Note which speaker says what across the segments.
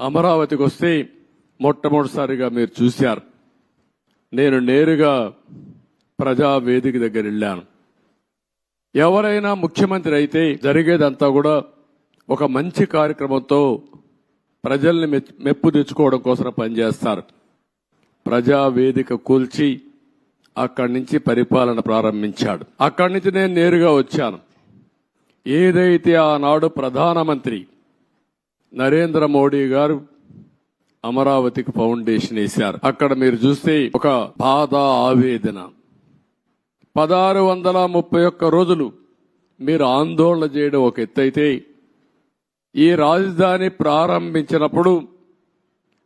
Speaker 1: అమరావతికి వస్తే మొట్టమొదటిసారిగా మీరు చూశారు. నేను నేరుగా ప్రజా వేదిక దగ్గర వెళ్ళాను. ఎవరైనా ముఖ్యమంత్రి అయితే జరిగేదంతా కూడా ఒక మంచి కార్యక్రమంతో ప్రజల్ని మెప్పు తెచ్చుకోవడం కోసం పనిచేస్తారు. ప్రజా వేదిక కూల్చి అక్కడి నుంచి పరిపాలన ప్రారంభించాడు. అక్కడి నుంచి నేను నేరుగా వచ్చాను. ఏదైతే ఆనాడు ప్రధానమంత్రి నరేంద్ర మోడీ గారు అమరావతికి ఫౌండేషన్ వేశారు. అక్కడ మీరు చూస్తే ఒక బాధ ఆవేదన. పదహారు వందల ముప్పై ఒక్క రోజులు మీరు ఆందోళన చేయడం ఒక ఎత్తైతే ఈ రాజధాని ప్రారంభించినప్పుడు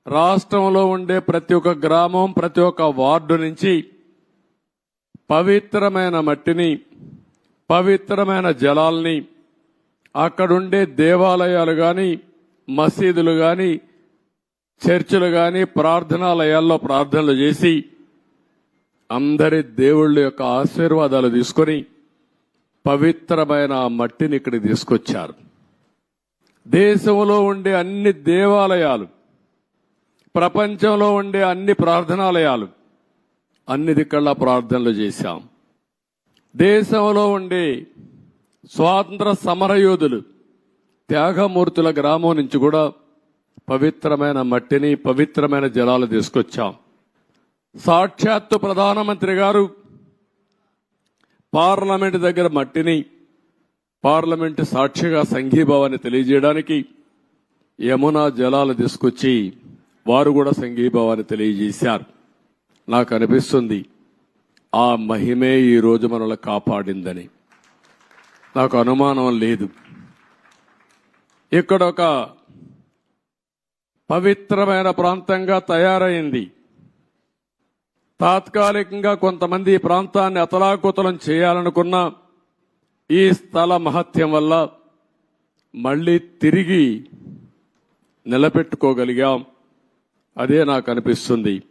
Speaker 1: రాష్ట్రంలో ఉండే ప్రతి ఒక్క గ్రామం ప్రతి ఒక్క వార్డు నుంచి పవిత్రమైన మట్టిని పవిత్రమైన జలాల్ని అక్కడుండే దేవాలయాలు కానీ మసీదులు కానీ చర్చిలు కానీ ప్రార్థనాలయాల్లో ప్రార్థనలు చేసి అందరి దేవుళ్ళ యొక్క ఆశీర్వాదాలు తీసుకొని పవిత్రమైన ఆ మట్టిని ఇక్కడికి తీసుకొచ్చారు. దేశంలో ఉండే అన్ని దేవాలయాలు ప్రపంచంలో ఉండే అన్ని ప్రార్థనాలయాలు అన్ని దిక్కల్లా ప్రార్థనలు చేశాం. దేశంలో ఉండే స్వాతంత్ర సమరయోధులు త్యాగమూర్తుల గ్రామం నుంచి కూడా పవిత్రమైన మట్టిని పవిత్రమైన జలాలు తీసుకొచ్చాం. సాక్షాత్తు ప్రధానమంత్రి గారు పార్లమెంట్ దగ్గర మట్టిని పార్లమెంట్ సాక్షిగా సంఘీభావాన్ని తెలియజేయడానికి యమునా జలాలు తీసుకొచ్చి వారు కూడా సంఘీభావాన్ని తెలియజేశారు. నాకు అనిపిస్తుంది ఆ మహిమే ఈ రోజు మనల్ని కాపాడిందని. నాకు అనుమానం లేదు. ఇక్కడ ఒక పవిత్రమైన ప్రాంతంగా తయారైంది. తాత్కాలికంగా కొంతమంది ఈ ప్రాంతాన్ని అతలాకుతలం చేయాలనుకున్న ఈ స్థల మహత్యం వల్ల మళ్ళీ తిరిగి నిలబెట్టుకోగలిగాం. అదే నాకు అనిపిస్తుంది.